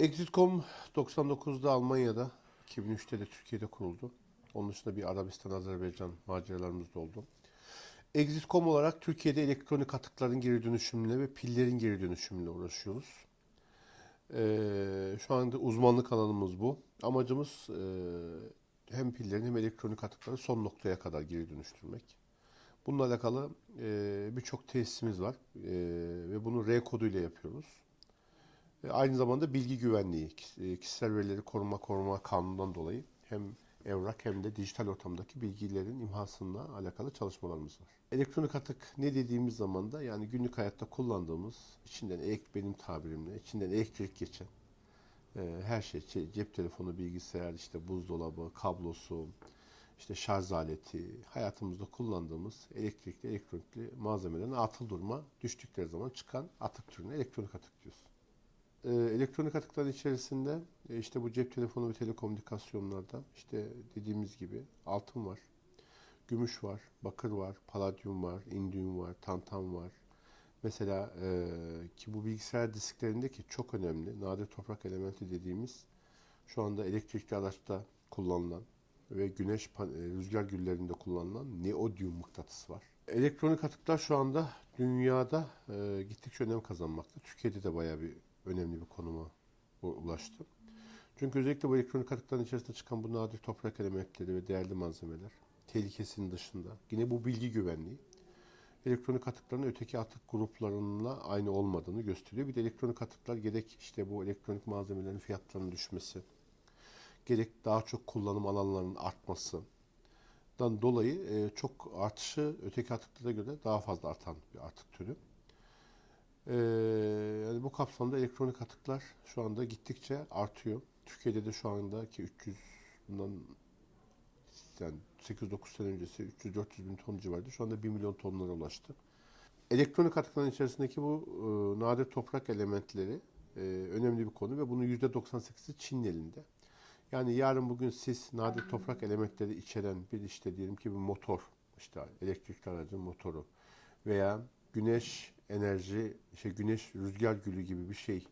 Exit.com 99'da Almanya'da, 2003'te de Türkiye'de kuruldu. Onun dışında bir Arabistan, Azerbaycan maceralarımız da oldu. Exit.com olarak Türkiye'de elektronik atıkların geri dönüşümüne ve pillerin geri dönüşümüne uğraşıyoruz. Ee, şu anda uzmanlık alanımız bu. Amacımız e, hem pillerin hem elektronik atıkları son noktaya kadar geri dönüştürmek. Bununla alakalı e, birçok tesisimiz var E, ve bunu R koduyla yapıyoruz. E, Aynı zamanda bilgi güvenliği, e, kişisel verileri koruma koruma kanunundan dolayı hem evrak hem de dijital ortamdaki bilgilerin imhasıyla alakalı çalışmalarımız var. Elektronik atık ne dediğimiz zaman da yani günlük hayatta kullandığımız, içinden elek benim tabirimle, içinden elektrik geçen e, her şey, ce- cep telefonu, bilgisayar, işte buzdolabı, kablosu, işte şarj aleti, hayatımızda kullandığımız elektrikli, elektronikli malzemelerin atıl duruma düştükleri zaman çıkan atık türüne elektronik atık diyoruz. Ee, elektronik atıkların içerisinde e, işte bu cep telefonu ve telekomünikasyonlarda işte dediğimiz gibi altın var, gümüş var, bakır var, paladyum var, indium var, tantan var. Mesela e, ki bu bilgisayar disklerindeki çok önemli nadir toprak elementi dediğimiz şu anda elektrikli araçta kullanılan ve güneş e, rüzgar güllerinde kullanılan neodyum mıknatısı var. Elektronik atıklar şu anda dünyada e, gittikçe önem kazanmakta. Türkiye'de de bayağı bir önemli bir konuma ulaştı. Çünkü özellikle bu elektronik atıkların içerisinde çıkan bu nadir toprak elementleri ve değerli malzemeler tehlikesinin dışında yine bu bilgi güvenliği elektronik atıkların öteki atık gruplarıyla aynı olmadığını gösteriyor. Bir de elektronik atıklar gerek işte bu elektronik malzemelerin fiyatlarının düşmesi, gerek daha çok kullanım alanlarının artmasından dolayı e, çok artışı öteki atıklara göre daha fazla artan bir atık türü. E, yani bu kapsamda elektronik atıklar şu anda gittikçe artıyor. Türkiye'de de şu andaki 300 bundan yani 8-9 sene öncesi 300-400 bin ton civarıydı. Şu anda 1 milyon tonlara ulaştı. Elektronik atıkların içerisindeki bu e, nadir toprak elementleri e, önemli bir konu ve bunun %98'i Çin'in elinde. Yani yarın bugün siz nadir toprak elementleri içeren bir işte diyelim ki bir motor, işte elektrikli aracın motoru veya güneş enerji, işte güneş rüzgar gülü gibi bir şey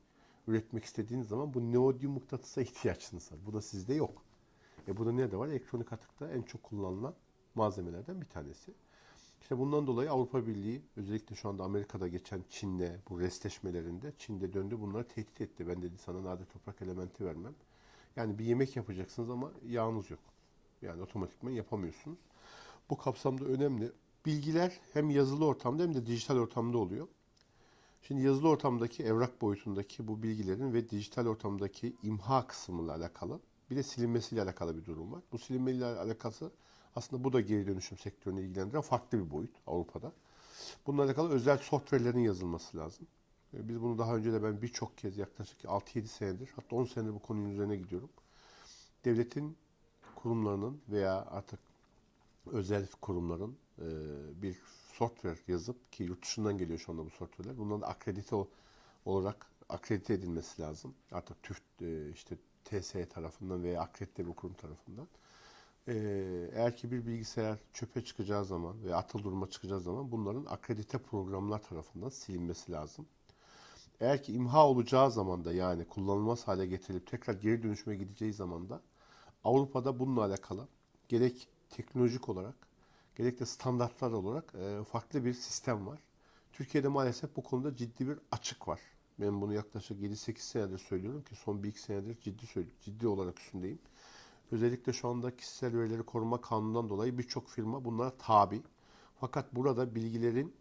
üretmek istediğiniz zaman bu neodyum mıknatısa ihtiyaçınız var. Bu da sizde yok. E bu da nerede var? Elektronik atıkta en çok kullanılan malzemelerden bir tanesi. İşte bundan dolayı Avrupa Birliği özellikle şu anda Amerika'da geçen Çin'le bu restleşmelerinde Çin'de döndü bunları tehdit etti. Ben dedi sana nadir toprak elementi vermem. Yani bir yemek yapacaksınız ama yağınız yok. Yani otomatikman yapamıyorsunuz. Bu kapsamda önemli. Bilgiler hem yazılı ortamda hem de dijital ortamda oluyor. Şimdi yazılı ortamdaki evrak boyutundaki bu bilgilerin ve dijital ortamdaki imha kısmıyla alakalı bir de silinmesiyle alakalı bir durum var. Bu silinmeyle alakası aslında bu da geri dönüşüm sektörünü ilgilendiren farklı bir boyut Avrupa'da. Bununla alakalı özel software'lerin yazılması lazım. E, Biz bunu daha önce de ben birçok kez yaklaşık 6-7 senedir hatta 10 senedir bu konunun üzerine gidiyorum. Devletin kurumlarının veya artık özel kurumların e, bir software yazıp ki yurt dışından geliyor şu anda bu software'ler. Bunların da akredite olarak akredite edilmesi lazım. Artık TÜF e, işte TSE tarafından veya akredite bir kurum tarafından. E, eğer ki bir bilgisayar çöpe çıkacağı zaman veya atıl duruma çıkacağı zaman bunların akredite programlar tarafından silinmesi lazım. Eğer ki imha olacağı zaman da yani kullanılmaz hale getirilip tekrar geri dönüşüme gideceği zaman da Avrupa'da bununla alakalı gerek teknolojik olarak gerek de standartlar olarak e, farklı bir sistem var. Türkiye'de maalesef bu konuda ciddi bir açık var. Ben bunu yaklaşık 7-8 senedir söylüyorum ki son 1-2 senedir ciddi ciddi olarak üstündeyim. Özellikle şu anda kişisel verileri koruma kanunundan dolayı birçok firma bunlara tabi. Fakat burada bilgilerin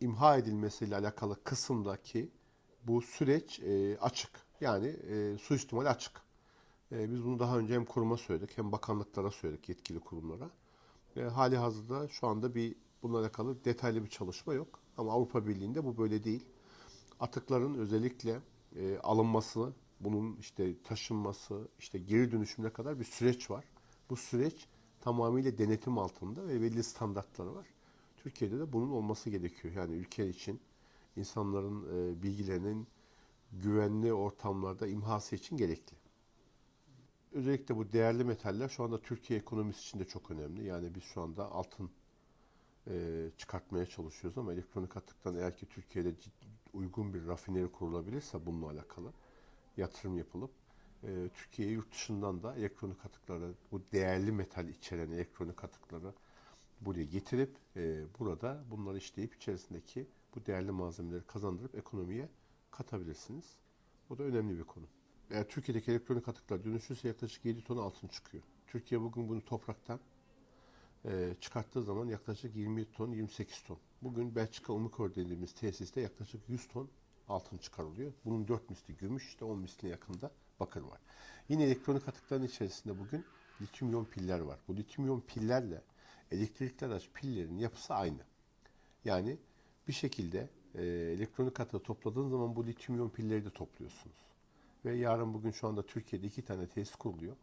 imha edilmesiyle alakalı kısımdaki bu süreç e, açık. Yani e, suistimal açık. E, biz bunu daha önce hem kuruma söyledik hem bakanlıklara söyledik yetkili kurumlara. E, hali hazırda şu anda bir bununla alakalı detaylı bir çalışma yok. Ama Avrupa Birliği'nde bu böyle değil. Atıkların özellikle e, alınması, bunun işte taşınması, işte geri dönüşümüne kadar bir süreç var. Bu süreç tamamıyla denetim altında ve belli standartları var. Türkiye'de de bunun olması gerekiyor. Yani ülke için insanların e, bilgilerinin güvenli ortamlarda imhası için gerekli. Özellikle bu değerli metaller şu anda Türkiye ekonomisi için de çok önemli. Yani biz şu anda altın e, çıkartmaya çalışıyoruz ama elektronik atıktan eğer ki Türkiye'de ciddi, uygun bir rafineri kurulabilirse bununla alakalı yatırım yapılıp e, Türkiye'ye yurt dışından da elektronik atıkları, bu değerli metal içeren elektronik atıkları buraya getirip e, burada bunları işleyip içerisindeki bu değerli malzemeleri kazandırıp ekonomiye katabilirsiniz. Bu da önemli bir konu. Eğer Türkiye'deki elektronik atıklar dönüşürse yaklaşık 7 ton altın çıkıyor. Türkiye bugün bunu topraktan e, çıkarttığı zaman yaklaşık 20 ton, 28 ton. Bugün Belçika Umikor dediğimiz tesiste yaklaşık 100 ton altın çıkarılıyor. Bunun 4 misli gümüş, işte 10 misli yakında bakır var. Yine elektronik atıkların içerisinde bugün lityum piller var. Bu lityum pillerle elektrikli araç pillerin yapısı aynı. Yani bir şekilde e, elektronik atığı topladığın zaman bu lityum pilleri de topluyorsunuz. Ve yarın bugün şu anda Türkiye'de iki tane tesis kuruluyor.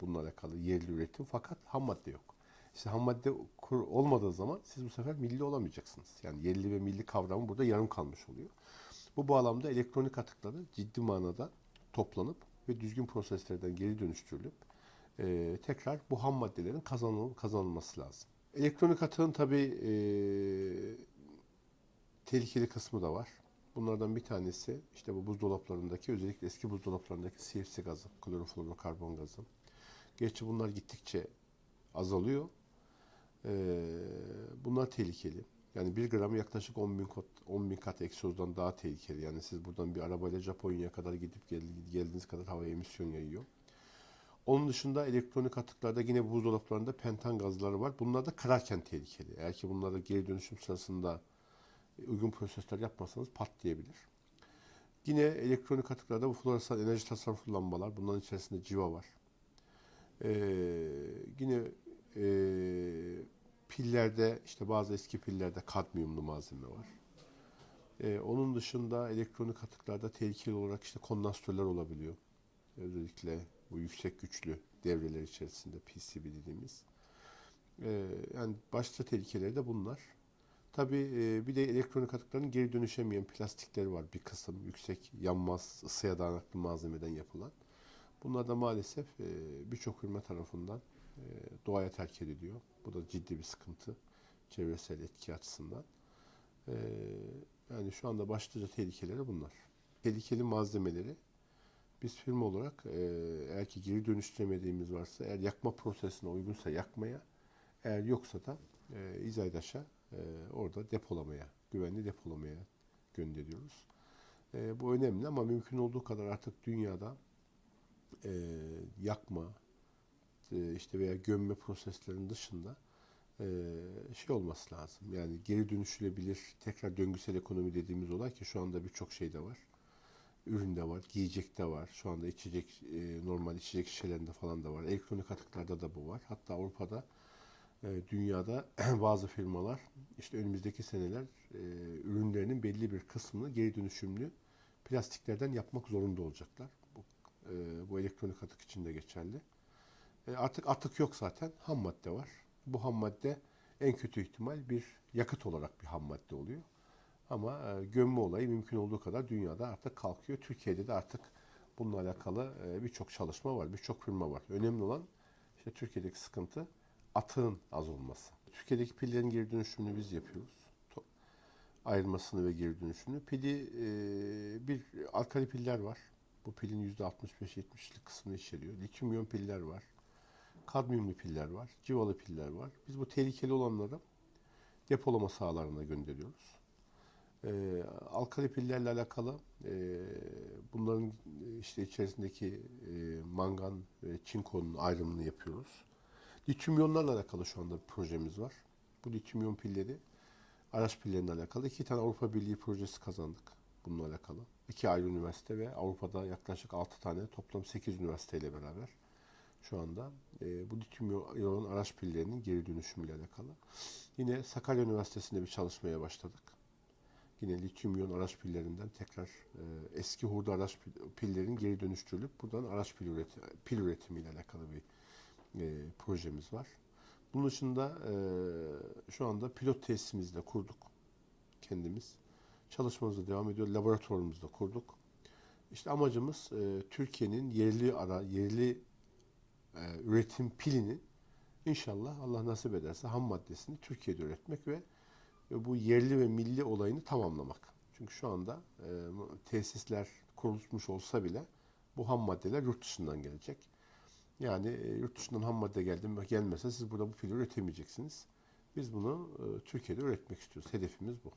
Bununla alakalı yerli üretim fakat ham madde yok. İşte ham madde olmadığı zaman siz bu sefer milli olamayacaksınız. Yani yerli ve milli kavramı burada yarım kalmış oluyor. Bu bağlamda elektronik atıkları ciddi manada toplanıp ve düzgün proseslerden geri dönüştürülüp e, tekrar bu ham maddelerin kazanıl kazanılması lazım. Elektronik atığın tabii e, tehlikeli kısmı da var. Bunlardan bir tanesi işte bu buzdolaplarındaki özellikle eski buzdolaplarındaki CFC gazı, kloroflorokarbon gazı. Gerçi bunlar gittikçe azalıyor. Ee, bunlar tehlikeli. Yani 1 gram yaklaşık 10 bin, kat, 10 bin kat egzozdan daha tehlikeli. Yani siz buradan bir arabayla Japonya'ya kadar gidip gel, geldiğiniz kadar hava emisyon yayıyor. Onun dışında elektronik atıklarda yine buzdolaplarında pentan gazları var. Bunlar da kırarken tehlikeli. Eğer ki bunları geri dönüşüm sırasında uygun prosesler yapmazsanız patlayabilir. Yine elektronik atıklarda bu floresan enerji tasarruflu lambalar. Bunların içerisinde civa var. Ee, yine e, pillerde işte bazı eski pillerde kadmiyumlu malzeme var. Ee, onun dışında elektronik atıklarda tehlikeli olarak işte kondansatörler olabiliyor. Özellikle bu yüksek güçlü devreler içerisinde PCB dediğimiz. Ee, yani başta tehlikeleri de bunlar. Tabii e, bir de elektronik atıkların geri dönüşemeyen plastikleri var. Bir kısım yüksek yanmaz, ısıya dayanıklı malzemeden yapılan. Bunlar da maalesef e, birçok firma tarafından e, doğaya terk ediliyor. Bu da ciddi bir sıkıntı çevresel etki açısından. Yani şu anda başlıca tehlikeleri bunlar. Tehlikeli malzemeleri biz firma olarak eğer ki geri dönüştüremediğimiz varsa, eğer yakma prosesine uygunsa yakmaya, eğer yoksa da İzaydaş'a orada depolamaya, güvenli depolamaya gönderiyoruz. E, bu önemli ama mümkün olduğu kadar artık dünyada e, yakma e, işte veya gömme proseslerinin dışında e, şey olması lazım. Yani geri dönüşülebilir tekrar döngüsel ekonomi dediğimiz olay ki şu anda birçok şeyde var. Üründe var, giyecekte var. Şu anda içecek e, normal içecek şişelerinde falan da var. Elektronik atıklarda da bu var. Hatta Avrupa'da e, dünyada bazı firmalar işte önümüzdeki seneler e, ürünlerinin belli bir kısmını geri dönüşümlü plastiklerden yapmak zorunda olacaklar. Bu, e, bu elektronik atık için de geçerli. Artık atık yok zaten. Ham madde var. Bu ham madde en kötü ihtimal bir yakıt olarak bir ham madde oluyor. Ama gömme olayı mümkün olduğu kadar dünyada artık kalkıyor. Türkiye'de de artık bununla alakalı birçok çalışma var, birçok firma var. Önemli olan işte Türkiye'deki sıkıntı atığın az olması. Türkiye'deki pillerin geri dönüşümünü biz yapıyoruz. Ayrılmasını ve geri dönüşümünü. Pili e, bir alkali piller var. Bu pilin %65-70'lik kısmını içeriyor. Lityum iyon piller var. Kadmiyumlu piller var. Civalı piller var. Biz bu tehlikeli olanları depolama sahalarına gönderiyoruz. E, alkali pillerle alakalı e, bunların işte içerisindeki e, mangan ve çinkonun ayrımını yapıyoruz. Lityum iyonlarla alakalı şu anda bir projemiz var. Bu lityum iyon pilleri araç pillerine alakalı iki tane Avrupa Birliği projesi kazandık bununla alakalı. İki ayrı üniversite ve Avrupa'da yaklaşık 6 tane toplam 8 üniversiteyle beraber şu anda e, bu lityum araç pillerinin geri dönüşümüyle alakalı. Yine Sakarya Üniversitesi'nde bir çalışmaya başladık. Yine lityum iyon araç pillerinden tekrar e, eski hurda araç pillerinin geri dönüştürülüp buradan araç pil, üretim, pil üretimiyle alakalı bir e, projemiz var. Bunun dışında e, şu anda pilot tesisimizi de kurduk kendimiz. Çalışmamıza devam ediyor. Laboratuvarımızı da kurduk. İşte amacımız e, Türkiye'nin yerli ara, yerli e, üretim pilini inşallah Allah nasip ederse ham maddesini Türkiye'de üretmek ve, ve bu yerli ve milli olayını tamamlamak. Çünkü şu anda e, tesisler kurulmuş olsa bile Bu ham maddeler yurt dışından gelecek. Yani e, yurt dışından ham madde geldi mi gelmese siz burada bu pili üretemeyeceksiniz. Biz bunu e, Türkiye'de üretmek istiyoruz. Hedefimiz bu.